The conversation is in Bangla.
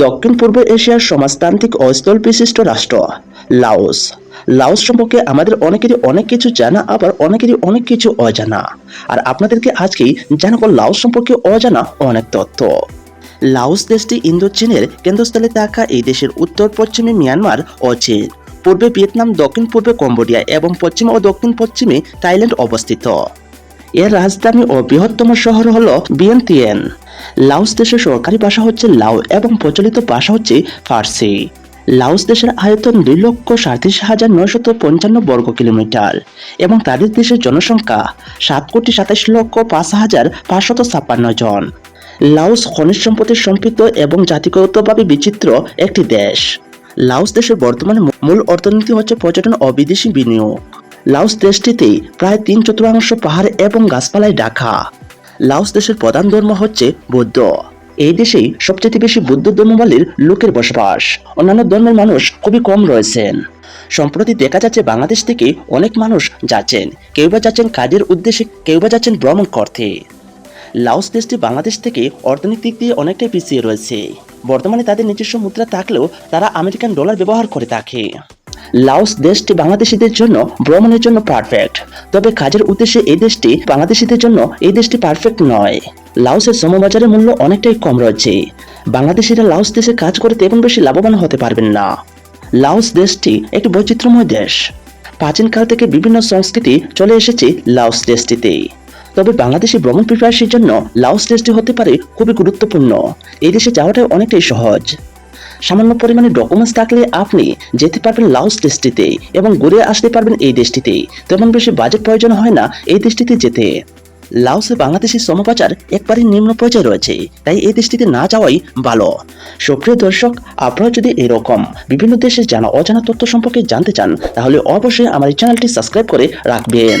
দক্ষিণ পূর্ব এশিয়ার সমাজতান্ত্রিক ও স্থল বিশিষ্ট রাষ্ট্র, লাওস। লাওস সম্পর্কে আমাদের অনেকেরই অনেক কিছু জানা, আবার অনেকেরই অনেক কিছু অজানা। আর আপনাদেরকে আজকেই জানাব লাওস সম্পর্কে অজানা অনেক তথ্য। লাওস দেশটি ইন্দো চীনের কেন্দ্রস্থলে থাকা এই দেশের উত্তর পশ্চিমে মিয়ানমার ও চীন, পূর্বে ভিয়েতনাম দক্ষিণ পূর্বে কম্বোডিয়া এবং পশ্চিম ও দক্ষিণ পশ্চিমে থাইল্যান্ড অবস্থিত। এর রাজধানী ও বৃহত্তম শহর হল বিয়েনতিয়েন। লাওস দেশের সরকারি ভাষা হচ্ছে লাও এবং প্রচলিত ভাষা হচ্ছে ফার্সি। লাওস দেশের আয়তন দুই লক্ষ সাঁত্রিশ হাজার নয়শত পঞ্চান্ন বর্গ কিলোমিটার এবং তাদের দেশের জনসংখ্যা সাত কোটি সাতাশ লক্ষ পাঁচ হাজার পাঁচশত ছাপ্পান্ন জন। লাওস খনিজ সম্পদের সম্পৃক্ত এবং জাতিগতভাবে বিচিত্র একটি দেশ। লাওস দেশের বর্তমানে মূল অর্থনীতি হচ্ছে পর্যটন ও বিদেশি বিনিয়োগ। লাওস দেশটিতে প্রায় তিন চতুর্থাংশ পাহাড় এবং গাছপালায় ঢাকা। লাওস দেশের প্রধান ধর্ম হচ্ছে বৌদ্ধ। এই দেশেই সবচেয়ে বেশি বৌদ্ধ ধর্মাবলীর লোকের বসবাস। অন্যান্য ধর্মের মানুষ খুবই কম রয়েছেন। সম্প্রতি দেখা যাচ্ছে বাংলাদেশ থেকে অনেক মানুষ যাচ্ছেন। কেউ বা যাচ্ছেন কাজের উদ্দেশ্যে, কেউ বা যাচ্ছেন ভ্রমণ করতে। লাওস দেশটি বাংলাদেশ থেকে অর্থনৈতিক দিয়ে অনেকটাই পিছিয়ে রয়েছে। বর্তমানে তাদের নিজস্ব মুদ্রা থাকলেও তারা আমেরিকান ডলার ব্যবহার করে থাকে। লাওস দেশটি বাংলাদেশিদের জন্য ভ্রমণের জন্য পারফেক্ট তবে কাজের উদ্দেশ্যে এই দেশটি বাংলাদেশিদের জন্য এই দেশটি পারফেক্ট নয়। লাওসের শ্রমবাজারের মূল্য অনেকটাই কম রয়েছে। বাংলাদেশিরা লাউস দেশে কাজ করে তেমন বেশি লাভবান হতে পারবেন না। লাওস দেশটি একটি বৈচিত্র্যময় দেশ। প্রাচীনকাল থেকে বিভিন্ন সংস্কৃতি চলে এসেছে লাওস দেশটিতে। তবে বাংলাদেশি ভ্রমণ পিপাসীর জন্য লাওস দেশটি হতে পারে খুবই গুরুত্বপূর্ণ। এই দেশে যাওয়াটা অনেকটাই সহজ। সামান্য পরিমাণে ডকুমেন্টস থাকলে আপনি যেতে পারবেন লাওস দেশটিতে এবং ঘুরে আসতে পারবেন এই দেশটিতে। তেমন বেশি বাজেট প্রয়োজন হয় না এই দেশটিতে যেতে। লাওসে বাংলাদেশি শ্রমবাজার একবারই নিম্ন পর্যায়ে রয়েছে, তাই এই দেশটিতে না যাওয়াই ভালো। সুপ্রিয় দর্শক, আপনারা যদি এরকম বিভিন্ন দেশের জানা অজানা তথ্য সম্পর্কে জানতে চান, তাহলে অবশ্যই আমার এই চ্যানেলটি সাবস্ক্রাইব করে রাখবেন।